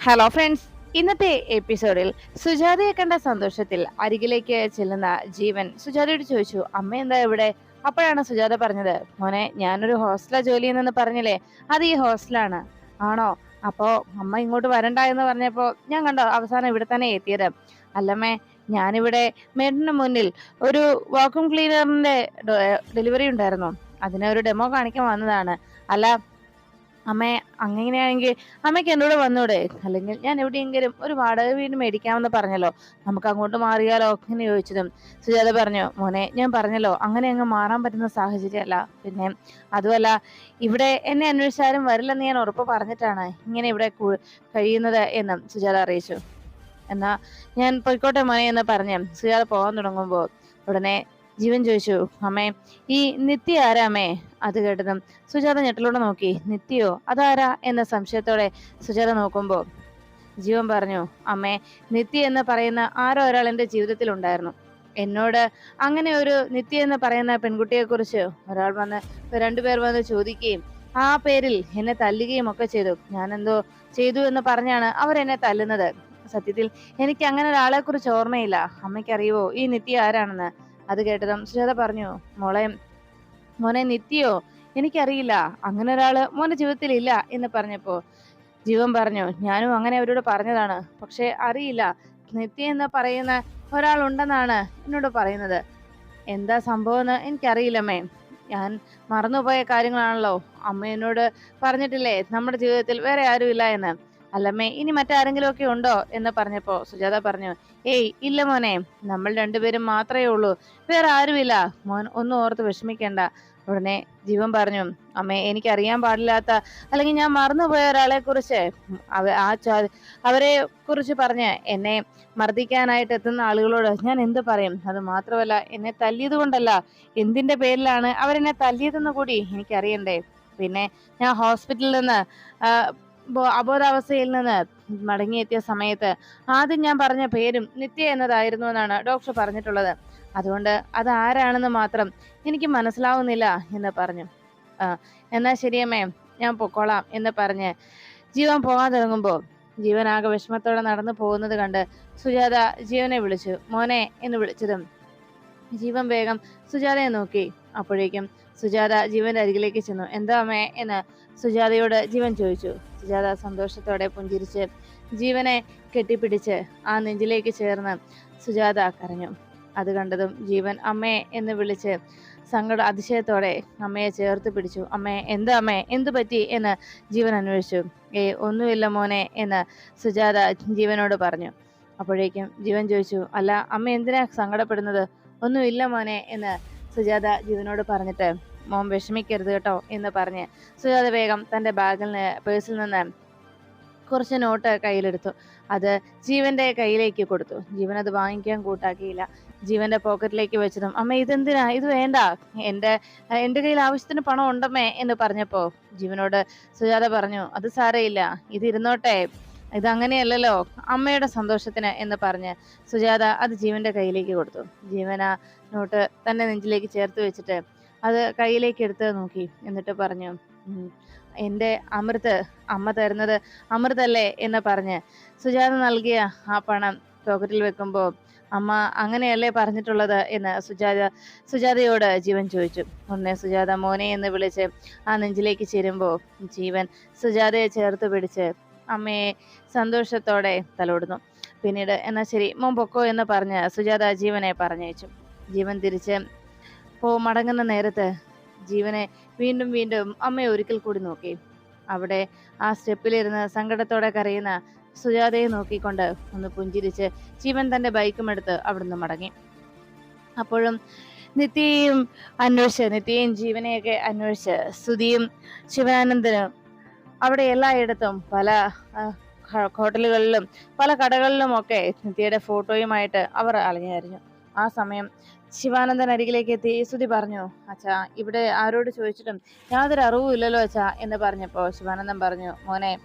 Hello friends ഇന്നത്തെ എപ്പിസോഡിൽ സുജാതയെ കണ്ട സന്തോഷത്തിൽ അരികിലേക്ക് ചെല്ലുന്ന ജീവൻ സുജാതയോട് ചോദിച്ചു അമ്മ എന്താ ഇവിടെ? അപ്പോഴാണ് സുജാത പറഞ്ഞത് മോനെ ഞാനൊരു ഹോസ്റ്റലാ ജോലി ചെയ്യുന്നെന്ന് പറഞ്ഞില്ലേ? അത് ഈ ഹോസ്റ്റലാണ്. ആണോ? അപ്പോ അമ്മ ഇങ്ങോട്ട് വരണ്ട എന്ന് പറഞ്ഞപ്പോ ഞാൻ കണ്ടോ അവസാനം ഇവിടെ തന്നെ എത്തിയത്? അല്ലമ്മേ ഞാനിവിടെ മേഡിന് മുന്നിൽ ഒരു വാക്യൂം ക്ലീനറിന്റെ ഡെലിവറി ഉണ്ടായിരുന്നു. അതിനെ ഒരു ഡെമോ കാണിക്കാൻ വന്നതാണ്. അല്ല അമ്മേ അങ്ങനെയാണെങ്കിൽ അമ്മയ്ക്ക് എന്നോട് വന്നൂടെ? അല്ലെങ്കിൽ ഞാൻ എവിടെയെങ്കിലും ഒരു വാടക വീട് മേടിക്കാമെന്ന് പറഞ്ഞല്ലോ. നമുക്ക് അങ്ങോട്ട് മാറിയാലോ? എന്ന് ചോദിച്ചതും. സുജാത പറഞ്ഞു മോനെ ഞാൻ പറഞ്ഞല്ലോ അങ്ങനെ അങ്ങ് മാറാൻ പറ്റുന്ന സാഹചര്യമല്ല. പിന്നെ അതുമല്ല ഇവിടെ എന്നെ അന്വേഷിച്ചാലും വരില്ലെന്ന് ഞാൻ ഉറപ്പ് പറഞ്ഞിട്ടാണ് ഇങ്ങനെ ഇവിടെ കഴിയുന്നത് എന്നും സുജാത അറിയിച്ചു. എന്നാ ഞാൻ പൊയ്ക്കോട്ടെ മോനെ എന്ന് പറഞ്ഞു സുജാത പോകാൻ തുടങ്ങുമ്പോൾ ഉടനെ ജീവൻ ചോദിച്ചു അമ്മേ ഈ നിത്യ ആരാമേ അത് കേട്ടതും സുജാത ഞെട്ടലോടെ നോക്കി. നിത്യയോ അതാരാ? എന്ന സംശയത്തോടെ സുജാത നോക്കുമ്പോൾ ജീവൻ പറഞ്ഞു അമ്മേ നിത്യ എന്ന് പറയുന്ന ആരോ ഒരാൾ എന്റെ ജീവിതത്തിൽ ഉണ്ടായിരുന്നു. എന്നോട് അങ്ങനെ ഒരു നിത്യ എന്ന് പറയുന്ന പെൺകുട്ടിയെ കുറിച്ച് ഒരാൾ വന്ന് രണ്ടുപേർ വന്ന് ചോദിക്കുകയും ആ പേരിൽ എന്നെ തല്ലുകയും ഒക്കെ ചെയ്തു. ഞാനെന്തോ ചെയ്തു എന്ന് പറഞ്ഞാണ് അവർ എന്നെ തല്ലുന്നത്. സത്യത്തിൽ എനിക്ക് അങ്ങനെ ഒരാളെ കുറിച്ച് ഓർമ്മയില്ല. അമ്മയ്ക്കറിയുവോ ഈ നിത്യ ആരാണെന്ന്? അത് കേട്ടതും സുജാത പറഞ്ഞു മോളെ മോനെ നിത്യോ? എനിക്കറിയില്ല. അങ്ങനെ ഒരാൾ മോന്റെ ജീവിതത്തിൽ ഇല്ല എന്ന് പറഞ്ഞപ്പോ ജീവൻ പറഞ്ഞു ഞാനും അങ്ങനെ അവരോട് പറഞ്ഞതാണ്. പക്ഷെ അറിയില്ല. നിത്യ എന്ന് പറയുന്ന ഒരാളുണ്ടെന്നാണ് എന്നോട് പറയുന്നത്. എന്താ സംഭവം എന്ന് എനിക്കറിയില്ലമ്മേ. ഞാൻ മറന്നുപോയ കാര്യങ്ങളാണല്ലോ. അമ്മ എന്നോട് പറഞ്ഞിട്ടില്ലേ നമ്മുടെ ജീവിതത്തിൽ വേറെ ആരുമില്ല എന്ന്. അല്ലമ്മേ ഇനി മറ്റാരെങ്കിലും ഒക്കെ ഉണ്ടോ എന്ന് പറഞ്ഞപ്പോ സുജാത പറഞ്ഞു ഏയ് ഇല്ല മോനെ നമ്മൾ രണ്ടുപേരും മാത്രമേ ഉള്ളൂ വേറെ ആരുമില്ല. മോൻ ഒന്നും ഓർത്ത് വിഷമിക്കണ്ട. ഉടനെ ജീവൻ പറഞ്ഞു അമ്മേ എനിക്ക് അറിയാൻ പാടില്ലാത്ത അല്ലെങ്കിൽ ഞാൻ മറന്നുപോയ ഒരാളെ കുറിച്ച് ആ അവരെ കുറിച്ച് പറഞ്ഞ് എന്നെ മർദ്ദിക്കാനായിട്ട് എത്തുന്ന ആളുകളോട് ഞാൻ എന്ത് പറയും? അത് മാത്രമല്ല എന്നെ തല്ലിയത് കൊണ്ടല്ല. എന്തിന്റെ പേരിലാണ് അവരെന്നെ തല്ലിയതെന്ന് കൂടി എനിക്കറിയണ്ടേ. പിന്നെ ഞാൻ ഹോസ്പിറ്റലിൽ നിന്ന് അബോധാവസ്ഥയിൽ നിന്ന് മടങ്ങിയെത്തിയ സമയത്ത് ആദ്യം ഞാൻ പറഞ്ഞ പേരും നിത്യ എന്നതായിരുന്നു എന്നാണ് ഡോക്ടർ പറഞ്ഞിട്ടുള്ളത്. അതുകൊണ്ട് അത് ആരാണെന്ന് മാത്രം എനിക്ക് മനസ്സിലാവുന്നില്ല എന്ന് പറഞ്ഞു. എന്നാ ശരിയമ്മേ ഞാൻ പൊക്കോളാം എന്ന് പറഞ്ഞ് ജീവൻ പോകാൻ തുടങ്ങുമ്പോൾ ജീവൻ ആകെ വിഷമത്തോടെ നടന്നു പോകുന്നത് കണ്ട് സുജാത ജീവനെ വിളിച്ചു. മോനെ എന്ന് വിളിച്ചതും ജീവൻ വേഗം സുജാതയെ നോക്കി. അപ്പോഴേക്കും സുജാത ജീവന്റെ അരികിലേക്ക് ചെന്നു. എന്താ അമ്മേ? എന്ന് സുജാതയോട് ജീവൻ ചോദിച്ചു. സുജാത സന്തോഷത്തോടെ പുഞ്ചിരിച്ച് ജീവനെ കെട്ടിപ്പിടിച്ച് ആ നെഞ്ചിലേക്ക് ചേർന്ന് സുജാത കരഞ്ഞു. അത് കണ്ടതും ജീവൻ അമ്മേ എന്ന് വിളിച്ച് സങ്കട അതിശയത്തോടെ അമ്മയെ ചേർത്ത് പിടിച്ചു. അമ്മേ എന്താ അമ്മേ? എന്തു പറ്റി? എന്ന് ജീവൻ അന്വേഷിച്ചു. ഏ ഒന്നുമില്ല മോനെ എന്ന് സുജാത ജീവനോട് പറഞ്ഞു. അപ്പോഴേക്കും ജീവൻ ചോദിച്ചു അല്ല അമ്മ എന്തിനാ സങ്കടപ്പെടുന്നത്? ഒന്നുമില്ല മോനെ എന്ന് സുജാത ജീവനോട് പറഞ്ഞിട്ട് മോൻ വിഷമിക്കരുത് കേട്ടോ എന്ന് പറഞ്ഞ് സുജാത വേഗം തന്റെ ബാഗിൽ നിന്ന് പേഴ്സിൽ നിന്ന് കുറച്ച് നോട്ട് കയ്യിലെടുത്തു. അത് ജീവന്റെ കയ്യിലേക്ക് കൊടുത്തു. ജീവൻ അത് വാങ്ങിക്കാൻ കൂട്ടാക്കിയില്ല. ജീവന്റെ പോക്കറ്റിലേക്ക് വെച്ചതും അമ്മ ഇതെന്തിനാ? ഇത് വേണ്ട. എന്റെ എന്റെ കയ്യിൽ ആവശ്യത്തിന് പണം ഉണ്ടമ്മേ എന്ന് പറഞ്ഞപ്പോൾ ജീവനോട് സുജാത പറഞ്ഞു അത് സാരയില്ല ഇത് ഇരുന്നോട്ടെ. ഇതങ്ങനെയല്ലല്ലോ അമ്മയുടെ സന്തോഷത്തിന് എന്ന് പറഞ്ഞ് സുജാത അത് ജീവന്റെ കയ്യിലേക്ക് കൊടുത്തു. ജീവൻ ആ നോട്ട് തന്റെ നെഞ്ചിലേക്ക് ചേർത്ത് വെച്ചിട്ട് അത് കയ്യിലേക്ക് എടുത്ത് നോക്കി. എന്നിട്ട് പറഞ്ഞു എന്റെ അമൃത് അമ്മ തരുന്നത് അമൃതല്ലേ? എന്ന് പറഞ്ഞ്. സുജാത നൽകിയ ആ പണം പോക്കറ്റിൽ വെക്കുമ്പോൾ അമ്മ അങ്ങനെയല്ലേ പറഞ്ഞിട്ടുള്ളത്? എന്ന് സുജാത സുജാതയോട് ജീവൻ ചോദിച്ചു. ഉടനെ സുജാത മോനെ എന്ന് വിളിച്ച് ആ നെഞ്ചിലേക്ക് ചേരുമ്പോൾ ജീവൻ സുജാതയെ ചേർത്ത് പിടിച്ച് അമ്മയെ സന്തോഷത്തോടെ തലോടുന്നു. പിന്നീട് എന്നാ ശരി മോൻ പൊക്കോ എന്ന് പറഞ്ഞ് സുജാത ജീവനെ പറഞ്ഞയച്ചു. ജീവൻ തിരിച്ച് പോ മടങ്ങുന്ന നേരത്ത് ജീവനെ വീണ്ടും വീണ്ടും അമ്മയെ ഒരിക്കൽ കൂടി നോക്കി. അവിടെ ആ സ്റ്റെപ്പിലിരുന്ന് സങ്കടത്തോടെ കരയുന്ന സുജാതയെ നോക്കിക്കൊണ്ട് ഒന്ന് പുഞ്ചിരിച്ച് ജീവൻ തന്റെ ബൈക്കും എടുത്ത് അവിടുന്ന് മടങ്ങി. അപ്പോഴും നിത്യയും അന്വേഷിച്ച് നിത്യയും ജീവനെയൊക്കെ അന്വേഷിച്ച് സ്തുതിയും ശിവാനന്ദനും അവിടെ എല്ലായിടത്തും പല ഹോട്ടലുകളിലും പല കടകളിലും ഒക്കെ നിത്യയുടെ ഫോട്ടോയുമായിട്ട് അവർ അലഞ്ഞായിരുന്നു ആ സമയം ശിവാനന്ദൻ അരികിലേക്ക് എത്തി. സ്തുതി പറഞ്ഞു അച്ഛാ ഇവിടെ ആരോട് ചോദിച്ചിട്ടും യാതൊരു അറിവും ഇല്ലല്ലോ അച്ഛാ എന്ന് പറഞ്ഞപ്പോ ശിവാനന്ദൻ പറഞ്ഞു മോനെ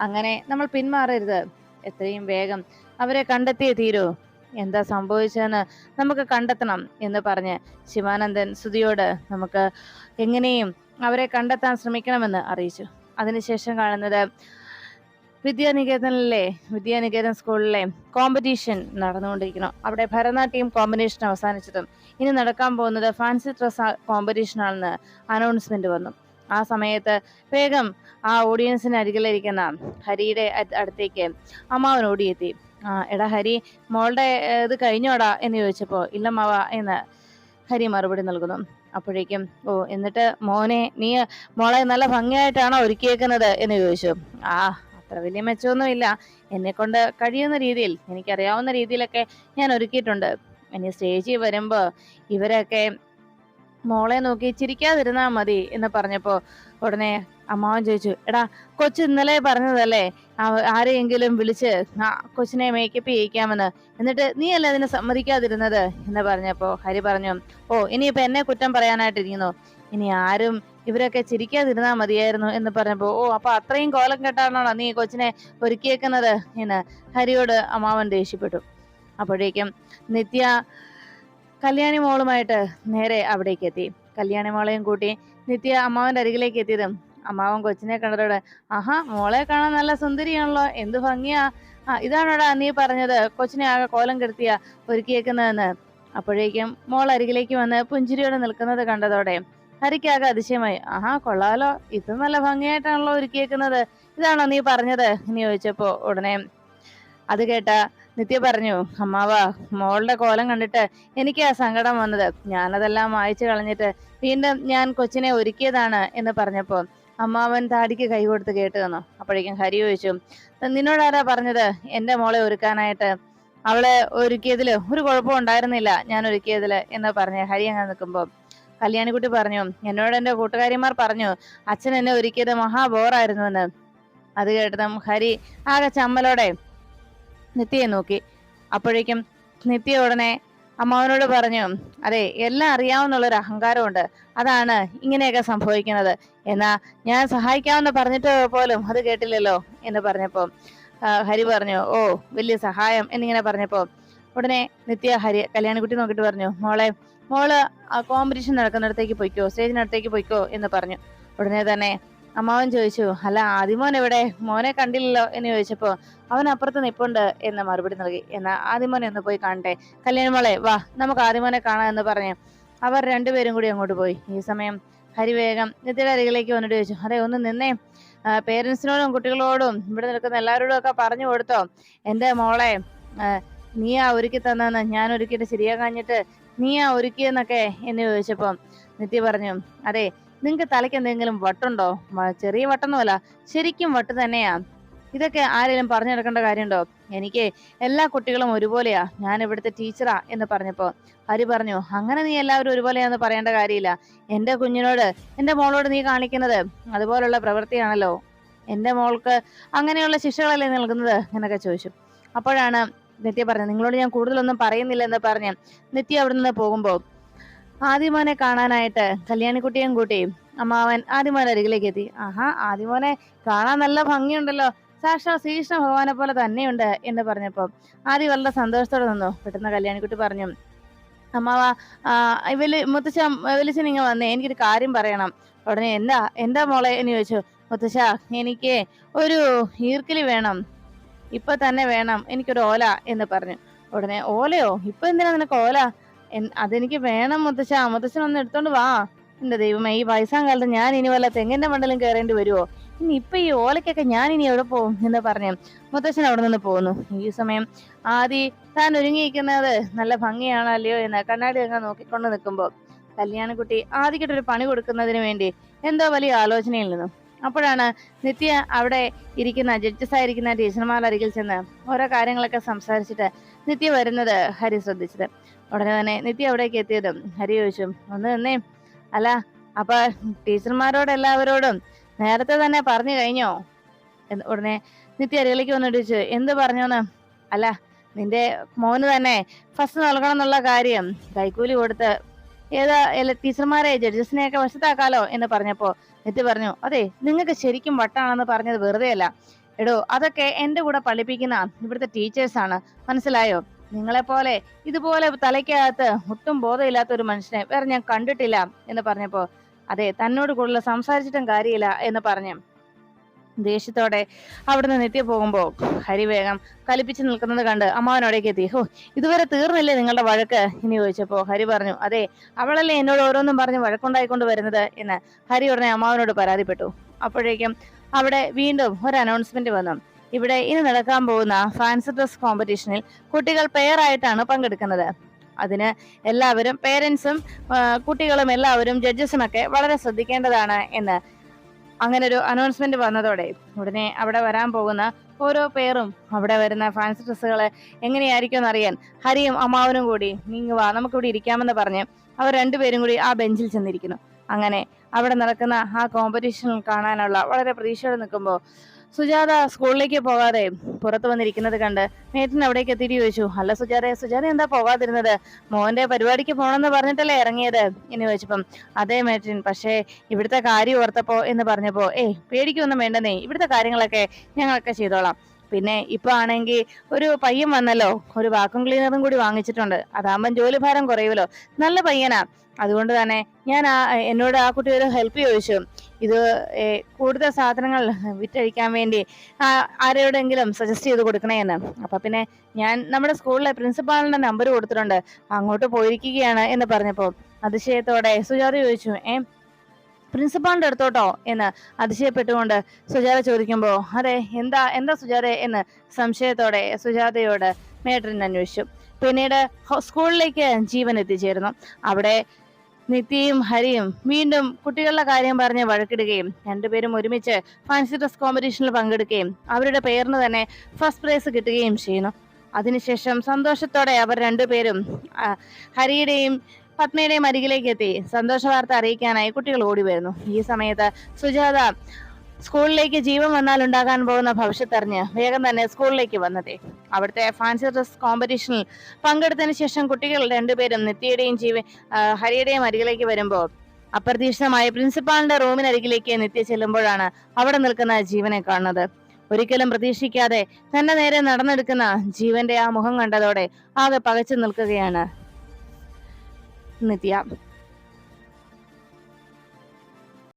അങ്ങനെ നമ്മൾ പിന്മാറരുത്. എത്രയും വേഗം അവരെ കണ്ടെത്തിയേ തീരൂ. എന്താ സംഭവിച്ചതെന്ന് നമുക്ക് കണ്ടെത്തണം എന്ന് പറഞ്ഞ് ശിവാനന്ദൻ സ്തുതിയോട് നമുക്ക് എങ്ങനെയും അവരെ കണ്ടെത്താൻ ശ്രമിക്കണമെന്ന് അറിയിച്ചു. അതിനുശേഷം കാണുന്നത് വിദ്യാനികേതനിലെ വിദ്യാനികേതൻ സ്കൂളിലെ കോമ്പറ്റീഷൻ നടന്നുകൊണ്ടിരിക്കണം അവിടെ ഭരതനാട്യം കോമ്പറ്റീഷൻ അവസാനിച്ചതും ഇനി നടക്കാൻ പോകുന്നത് ഫാൻസി ഡ്രസ് കോമ്പറ്റീഷനാണെന്ന് അനൗൺസ്മെന്റ് വന്നു. ആ സമയത്ത് വേഗം ആ ഓഡിയൻസിന് അരികിലിരിക്കുന്ന ഹരിയുടെ അടുത്തേക്ക് അമ്മാവൻ ഓടിയെത്തി. ആ എടാ ഹരി മോളുടെ ഇത് കഴിഞ്ഞോടാ? എന്ന് ചോദിച്ചപ്പോൾ ഇല്ല മാവ എന്ന് ഹരി മറുപടി നൽകുന്നു. അപ്പോഴേക്കും ഓ എന്നിട്ട് മോനെ നീ മോളെ നല്ല ഭംഗിയായിട്ടാണോ ഒരുക്കിയേക്കുന്നത്? എന്ന് ചോദിച്ചു. ആ അത്ര വലിയ മെച്ചമൊന്നുമില്ല. എന്നെ കൊണ്ട് കഴിയുന്ന രീതിയിൽ എനിക്കറിയാവുന്ന രീതിയിലൊക്കെ ഞാൻ ഒരുക്കിയിട്ടുണ്ട്. ഇനി സ്റ്റേജിൽ വരുമ്പോൾ ഇവരൊക്കെ മോളെ നോക്കി ചിരിക്കാതിരുന്നാ മതി എന്ന് പറഞ്ഞപ്പോ ഉടനെ അമ്മാവൻ ചോദിച്ചു എടാ കൊച്ചു ഇന്നലെ പറഞ്ഞതല്ലേ? ആരെയെങ്കിലും വിളിച്ച് കൊച്ചിനെ മേക്കപ്പ് ചെയ്യിക്കാമെന്ന്. എന്നിട്ട് നീ അല്ലേ അതിനെ സമ്മതിക്കാതിരുന്നത്? എന്ന് പറഞ്ഞപ്പോ ഹരി പറഞ്ഞു ഓ ഇനിയിപ്പോ എന്നെ കുറ്റം പറയാനായിട്ടിരിക്കുന്നു. ഇനി ആരും ഇവരൊക്കെ ചിരിക്കാതിരുന്നാ മതിയായിരുന്നു എന്ന് പറഞ്ഞപ്പോ ഓ അപ്പൊ അത്രയും കോലം കെട്ടാണോ നീ കൊച്ചിനെ ഒരുക്കിയേക്കുന്നത്? എന്ന് ഹരിയോട് അമ്മാവൻ ദേഷ്യപ്പെട്ടു. അപ്പോഴേക്കും നിത്യ കല്യാണി മോളുമായിട്ട് നേരെ അവിടേക്ക് എത്തി. കല്യാണി മോളെയും കൂട്ടി നിത്യ അമ്മാവന്റെ അരികിലേക്ക് എത്തിയതും അമ്മാവൻ കൊച്ചിനെ കണ്ടതോട് ആഹാ മോളെ കാണാൻ നല്ല സുന്ദരിയാണല്ലോ എന്ത് ഭംഗിയാ. ആ ഇതാണോടാ നീ പറഞ്ഞത്? കൊച്ചിനെ ആകെ കോലം കെടുത്തിയ ഒരുക്കിയേക്കുന്നതെന്ന്. അപ്പോഴേക്കും മോൾ അരികിലേക്ക് വന്ന് പുഞ്ചിരിയോടെ നിൽക്കുന്നത് കണ്ടതോടെ ഹരിക്കാകെ അതിശയമായി. ആഹാ കൊള്ളാലോ. ഇത് നല്ല ഭംഗിയായിട്ടാണല്ലോ ഒരുക്കിയേക്കുന്നത്. ഇതാണോ നീ പറഞ്ഞത്? എന്ന് ചോദിച്ചപ്പോ ഉടനെ അത് കേട്ട നിത്യ പറഞ്ഞു അമ്മാവ മോളുടെ കോലം കണ്ടിട്ട് എനിക്ക് ആ സങ്കടം വന്നത്. ഞാനതെല്ലാം മായച്ചു കളഞ്ഞിട്ട് വീണ്ടും ഞാൻ കൊച്ചിനെ ഒരുക്കിയതാണ് എന്ന് പറഞ്ഞപ്പോ അമ്മാവൻ താടിക്ക് കൈ കൊടുത്ത് കേട്ട് തന്നു അപ്പോഴേക്കും ഹരി ചോദിച്ചു നിന്നോട് ആരാ പറഞ്ഞത്? എന്റെ മോളെ ഒരുക്കാനായിട്ട്. അവളെ ഒരുക്കിയതിൽ ഒരു കുഴപ്പം ഉണ്ടായിരുന്നില്ല. ഞാൻ ഒരുക്കിയതിൽ എന്ന് പറഞ്ഞ് ഹരി അങ്ങനെ നിൽക്കുമ്പോ കല്യാണിക്കുട്ടി പറഞ്ഞു എന്നോട് എന്റെ കൂട്ടുകാരിമാർ പറഞ്ഞു അച്ഛൻ എന്നെ ഒരുക്കിയത് മഹാബോറായിരുന്നു എന്ന് അത് കേട്ടതും ഹരി ആകെ ചമ്മലോടെ നിത്യയെ നോക്കി. അപ്പോഴേക്കും നിത്യ ഉടനെ അമ്മാവനോട് പറഞ്ഞു അതെ എല്ലാം അറിയാവുന്നുള്ളൊരു അഹങ്കാരമുണ്ട്. അതാണ് ഇങ്ങനെയൊക്കെ സംഭവിക്കുന്നത്. എന്നാ ഞാൻ സഹായിക്കാമെന്ന് പറഞ്ഞിട്ട് പോലും അത് കേട്ടില്ലല്ലോ എന്ന് പറഞ്ഞപ്പോൾ ഹരി പറഞ്ഞു ഓ വലിയ സഹായം എന്നിങ്ങനെ പറഞ്ഞപ്പോൾ ഉടനെ നിത്യ ഹരി കല്യാണിക്കുട്ടി നോക്കിട്ട് പറഞ്ഞു മോളെ മോൾ ആ കോമ്പറ്റീഷൻ നടക്കുന്നിടത്തേക്ക് പോയിക്കോ സ്റ്റേജിനടുത്തേക്ക് പോയിക്കോ എന്ന് പറഞ്ഞു. ഉടനെ തന്നെ അമ്മാവൻ ചോദിച്ചു അല്ല ആദിമോൻ എവിടെ? മോനെ കണ്ടില്ലല്ലോ? എന്ന് ചോദിച്ചപ്പോ അവൻ അപ്പുറത്ത് നിപ്പുണ്ട് എന്ന് മറുപടി നൽകി. എന്നാ ആദിമോനെ ഒന്ന് പോയി കാണട്ടെ. കല്യാണി മോളെ വാ നമുക്ക് ആദിമോനെ കാണാം എന്ന് പറഞ്ഞു. അവർ രണ്ടുപേരും കൂടി അങ്ങോട്ട് പോയി. ഈ സമയം ഹരിവേഗം നിത്യയുടെ അരികിലേക്ക് വന്നിട്ട് ചോദിച്ചു അതെ ഒന്ന് നിന്നേ. പേരൻസിനോടും കുട്ടികളോടും ഇവിടെ നിൽക്കുന്ന എല്ലാവരോടും ഒക്കെ പറഞ്ഞു കൊടുത്തോ. എന്റെ മോളെ നീ ആ, ഒരുക്കി തന്നെന്ന് ഞാൻ ഒരുക്കിയിട്ട് ശരിയാകാഞ്ഞിട്ട് നീയാ ഒരുക്കിയെന്നൊക്കെ എന്ന് ചോദിച്ചപ്പം നിത്യ പറഞ്ഞു അതെ നിങ്ങക്ക് തലയ്ക്ക് എന്തെങ്കിലും വട്ടുണ്ടോ? ചെറിയ വട്ടൊന്നുമല്ല ശരിക്കും വട്ട് തന്നെയാ. ഇതൊക്കെ ആരെങ്കിലും പറഞ്ഞു നടക്കേണ്ട കാര്യമുണ്ടോ? എനിക്ക് എല്ലാ കുട്ടികളും ഒരുപോലെയാ ഞാൻ ഇവിടുത്തെ ടീച്ചറാ എന്ന് പറഞ്ഞപ്പോ ഹരി പറഞ്ഞു അങ്ങനെ നീ എല്ലാവരും ഒരുപോലെയാന്ന് പറയേണ്ട കാര്യമില്ല. എന്റെ കുഞ്ഞിനോട് എന്റെ മോളോട് നീ കാണിക്കുന്നത് അതുപോലുള്ള പ്രവൃത്തിയാണല്ലോ. എന്റെ മോൾക്ക് അങ്ങനെയുള്ള ശിക്ഷകളല്ലേ നൽകുന്നത്? എന്നൊക്കെ ചോദിച്ചു. അപ്പോഴാണ് നിത്യ പറഞ്ഞു നിങ്ങളോട് ഞാൻ കൂടുതലൊന്നും പറയുന്നില്ല എന്ന് പറഞ്ഞ് നിത്യ അവിടെ നിന്ന് പോകുമ്പോ ആദിമോനെ കാണാനായിട്ട് കല്യാണിക്കുട്ടിയും കൂട്ടി അമ്മാവൻ ആദിമോനെ അരികിലേക്ക് എത്തി. ആഹാ ആദിമോനെ കാണാൻ നല്ല ഭംഗിയുണ്ടല്ലോ. സാക്ഷാ ശ്രീകൃഷ്ണ ഭഗവാനെ പോലെ തന്നെയുണ്ട് എന്ന് പറഞ്ഞപ്പോൾ ആദി വളരെ സന്തോഷത്തോടെ നിന്നു. പെട്ടെന്ന് കല്യാണിക്കുട്ടി പറഞ്ഞു അമ്മാവ ഇവലി മുത്തശ്ശ വലിച്ചൻ ഇങ്ങ വന്നേ എനിക്കൊരു കാര്യം പറയണം. ഉടനെ എന്താ എന്താ മോളെ? എന്ന് ചോദിച്ചു മുത്തശ്ശ എനിക്ക് ഒരു ഈർക്കിലി വേണം. ഇപ്പൊ തന്നെ വേണം എനിക്കൊരു ഓല എന്ന് പറഞ്ഞു. ഉടനെ ഓലയോ? ഇപ്പൊ എന്തിനാ നിനക്ക് ഓല? അതെനിക്ക് വേണം മുത്തച്ഛ ഒന്ന് എടുത്തോണ്ട് വാ. എന്റെ ദൈവമേ ഈ വയസ്സാം കാലത്ത് ഞാൻ ഇനി വല്ല തെങ്ങിന്റെ മണ്ടലും കയറേണ്ടി വരുമോ ഇനി ഇപ്പൊ ഈ ഓലക്കൊക്കെ ഞാൻ ഇനി എവിടെ പോകും എന്ന് പറഞ്ഞു മുത്തച്ഛൻ അവിടെ നിന്ന് പോകുന്നു ഈ സമയം ആദി താൻ ഒരുങ്ങിയിരിക്കുന്നത് നല്ല ഭംഗിയാണോ അല്ലയോ എന്ന് കണ്ണാടി അങ്ങ് നോക്കിക്കൊണ്ട് നിൽക്കുമ്പോ കല്യാണക്കുട്ടി ആദിക്കിട്ടൊരു പണി കൊടുക്കുന്നതിന് വേണ്ടി എന്തോ വലിയ ആലോചനയിൽ നിന്നു. അപ്പോഴാണ് നിത്യ അവിടെ ഇരിക്കുന്ന ജഡ്ജസ് ആയിരിക്കുന്ന ടീച്ചർമാരുടെ അരികിൽ ചെന്ന് ഓരോ കാര്യങ്ങളൊക്കെ സംസാരിച്ചിട്ട് നിത്യ വരുന്നത് ഹരി ശ്രദ്ധിച്ചത്. ഉടനെ തന്നെ നിത്യ അവിടേക്ക് എത്തിയതും ഹരി ചോദിച്ചു ഒന്ന് നിന്നേ. അല്ല അപ്പൊ ടീച്ചർമാരോട് എല്ലാവരോടും നേരത്തെ തന്നെ പറഞ്ഞു കഴിഞ്ഞോ? ഉടനെ നിത്യ അരികിലേക്ക് വന്നിട്ട് ചോദിച്ചു എന്ത് പറഞ്ഞോന്ന്? അല്ല നിന്റെ മോന് തന്നെ ഫസ്റ്റ് നൽകണം എന്നുള്ള കാര്യം കൈക്കൂലി കൊടുത്ത് ഏതാ ടീച്ചർമാരെ ജഡ്ജസിനെയൊക്കെ വശത്താക്കാലോ എന്ന് പറഞ്ഞപ്പോ നിത്യ പറഞ്ഞു അതെ നിങ്ങൾക്ക് ശരിക്കും വട്ടാണെന്ന് പറഞ്ഞത് വെറുതെ അല്ല. എടോ അതൊക്കെ എന്റെ കൂടെ പഠിപ്പിക്കുന്ന ഇവിടുത്തെ ടീച്ചേഴ്സ് ആണ്. മനസ്സിലായോ? നിങ്ങളെ പോലെ ഇതുപോലെ തലയ്ക്കകത്ത് ഒട്ടും ബോധമില്ലാത്ത ഒരു മനുഷ്യനെ വേറെ ഞാൻ കണ്ടിട്ടില്ല എന്ന് പറഞ്ഞപ്പോ അതെ തന്നോട് കൂടുതൽ സംസാരിച്ചിട്ടും കാര്യമില്ല എന്ന് പറഞ്ഞു ദേഷ്യത്തോടെ അവിടുന്ന് നിത്യ പോകുമ്പോൾ ഹരി വേഗം കലിപ്പിച്ച് നിൽക്കുന്നത് കണ്ട് അമ്മാവനോടേക്ക് എത്തി. ഹോ ഇതുവരെ തീർന്നില്ലേ നിങ്ങളുടെ വഴക്ക്? എന്ന് ചോദിച്ചപ്പോൾ ഹരി പറഞ്ഞു അതെ അവളല്ലേ എന്നോട് ഓരോന്നും പറഞ്ഞ് വഴക്കുണ്ടായിക്കൊണ്ട് വരുന്നത്? എന്ന് ഹരി ഉടനെ അമ്മാവനോട് പരാതിപ്പെട്ടു. അപ്പോഴേക്കും അവിടെ വീണ്ടും ഒരു അനൗൺസ്മെന്റ് വന്നു. ഇവിടെ ഇനി നടക്കാൻ പോകുന്ന ഫാൻസി ഡ്രസ് കോമ്പറ്റീഷനിൽ കുട്ടികൾ പെയറായിട്ടാണ് പങ്കെടുക്കുന്നത്. അതിന് എല്ലാവരും പേരൻസും കുട്ടികളും എല്ലാവരും ജഡ്ജസും ഒക്കെ വളരെ ശ്രദ്ധിക്കേണ്ടതാണ് എന്ന് അങ്ങനെ ഒരു അനൗൺസ്മെന്റ് വന്നതോടെ ഉടനെ അവിടെ വരാൻ പോകുന്ന ഓരോ പേരും അവിടെ വരുന്ന ഫാൻസി ഡ്രസ്സുകൾ എങ്ങനെയായിരിക്കും എന്നറിയാൻ ഹരിയും അമ്മാവനും കൂടി നീങ്ങുവാ നമുക്കിവിടെ ഇരിക്കാമെന്ന് പറഞ്ഞ് അവർ രണ്ടുപേരും കൂടി ആ ബെഞ്ചിൽ ചെന്നിരിക്കുന്നു. അങ്ങനെ അവിടെ നടക്കുന്ന ആ കോമ്പറ്റീഷൻ കാണാനുള്ള വളരെ പ്രതീക്ഷയോടെ നിൽക്കുമ്പോൾ സുജാത സ്കൂളിലേക്ക് പോകാതെ പുറത്തു വന്നിരിക്കുന്നത് കണ്ട് മേറ്റിന് അവിടേക്ക് എത്തിയിട്ട് ചോദിച്ചു അല്ല സുജാത സുജാത എന്താ പോകാതിരുന്നത് മോന്റെ പരിപാടിക്ക് പോകണമെന്ന് പറഞ്ഞിട്ടല്ലേ ഇറങ്ങിയത്? എന്ന് ചോദിച്ചപ്പം അതേ മേറ്റിൻ പക്ഷേ ഇവിടുത്തെ കാര്യം ഓർത്തപ്പോ എന്ന് പറഞ്ഞപ്പോ ഏയ് പേടിക്കൊന്നും വേണ്ടെന്നേ ഇവിടുത്തെ കാര്യങ്ങളൊക്കെ ഞങ്ങളൊക്കെ ചെയ്തോളാം. പിന്നെ ഇപ്പൊ ആണെങ്കിൽ ഒരു പയ്യൻ വന്നല്ലോ ഒരു വാക്വം ക്ലീനറും കൂടി വാങ്ങിച്ചിട്ടുണ്ട്. അതാകുമ്പം ജോലി ഭാരം കുറയുമല്ലോ. നല്ല പയ്യനാ. അതുകൊണ്ട് തന്നെ ഞാൻ ആ എന്നോട് ആ കുട്ടി ഹെൽപ്പ് ചോദിച്ചു. ഇത് കൂടുതൽ സാധനങ്ങൾ വിറ്റഴിക്കാൻ വേണ്ടി ആരോടെങ്കിലും സജസ്റ്റ് ചെയ്ത് കൊടുക്കണേ എന്ന്. അപ്പൊ പിന്നെ ഞാൻ നമ്മുടെ സ്കൂളിലെ പ്രിൻസിപ്പാളിന്റെ നമ്പർ കൊടുത്തിട്ടുണ്ട്. അങ്ങോട്ട് പോയിരിക്കുകയാണ് എന്ന് പറഞ്ഞപ്പോൾ അതിശയത്തോടെ സുജാത ചോദിച്ചു ഏ പ്രിൻസിപ്പാളിന്റെ അടുത്തോട്ടോ? എന്ന് അതിശയപ്പെട്ടുകൊണ്ട് സുജാത ചോദിക്കുമ്പോൾ അതെ എന്താ എന്താ സുജാത? എന്ന് സംശയത്തോടെ സുജാതയോട് മേട്ടൻ അന്വേഷിച്ചു. പിന്നീട് സ്കൂളിലേക്ക് ജീവൻ എത്തിച്ചേരുന്നു. അവിടെ നിത്യയും ഹരിയും വീണ്ടും കുട്ടികളുടെ കാര്യം പറഞ്ഞ് വഴക്കിടുകയും രണ്ടുപേരും ഒരുമിച്ച് ഫാൻസി ഡ്രസ് കോമ്പറ്റീഷനിൽ പങ്കെടുക്കുകയും അവരുടെ പേരിന് തന്നെ ഫസ്റ്റ് പ്രൈസ് കിട്ടുകയും ചെയ്യുന്നു. അതിനുശേഷം സന്തോഷത്തോടെ അവർ രണ്ടുപേരും ഹരിയുടെയും പത്മയുടെയും അരികിലേക്ക് എത്തി. സന്തോഷ വാർത്ത അറിയിക്കാനായി കുട്ടികൾ ഓടി വരുന്നു ഈ സമയത്ത് സുജാത സ്കൂളിലേക്ക് ജീവൻ വന്നാൽ ഉണ്ടാകാൻ പോകുന്ന ഭവിഷ്യത്തറിഞ്ഞ് വേഗം തന്നെ സ്കൂളിലേക്ക് വന്നതേ. അവിടുത്തെ ഫാൻസി ഡ്രസ് കോമ്പറ്റീഷനിൽ പങ്കെടുത്തതിന് ശേഷം കുട്ടികൾ രണ്ടുപേരും നിത്യയുടെയും ജീവൻ ഹരിയുടെയും അരികിലേക്ക് വരുമ്പോൾ അപ്രതീക്ഷിതമായി പ്രിൻസിപ്പാളിന്റെ റൂമിനരികിലേക്ക് നിത്യ ചെല്ലുമ്പോഴാണ് അവിടെ നിൽക്കുന്ന ജീവനെ കാണുന്നത്. ഒരിക്കലും പ്രതീക്ഷിക്കാതെ തന്റെ നേരെ നടന്നെടുക്കുന്ന ജീവന്റെ ആ മുഖം കണ്ടതോടെ ആകെ പകച്ചു നിൽക്കുകയാണ് നിത്യ.